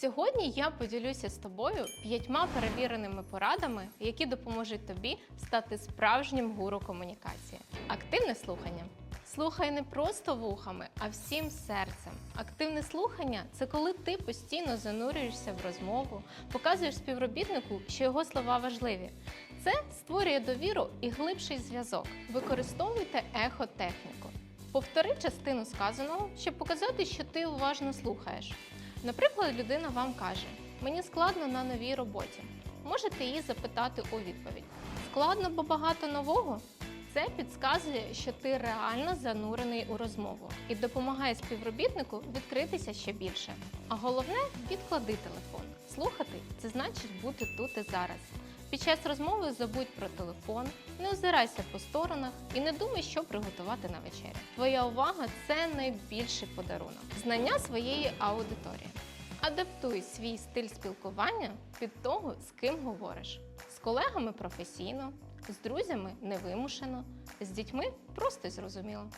Сьогодні я поділюся з тобою п'ятьма перевіреними порадами, які допоможуть тобі стати справжнім гуру комунікації. Активне слухання. Слухай не просто вухами, а всім серцем. Активне слухання це коли ти постійно занурюєшся в розмову, показуєш співробітнику, що його слова важливі. Це створює довіру і глибший зв'язок. Використовуйте ехотехніку. Повтори частину сказаного, щоб показати, що ти уважно слухаєш. Наприклад, людина вам каже: Мені складно на новій роботі. Можете її запитати у відповідь: Складно, бо багато нового? Це підказує, що ти реально занурений у розмову і допомагає співробітнику відкритися ще більше. А головне відклади телефон. Слухати це значить бути тут і зараз. Під час розмови забудь про телефон, не озирайся по сторонах і не думай, що приготувати на вечерю. Твоя увага це найбільший подарунок. Знання своєї аудиторії. Адаптуй свій стиль спілкування під того, з ким говориш. З колегами професійно, з друзями невимушено, з дітьми просто зрозуміло.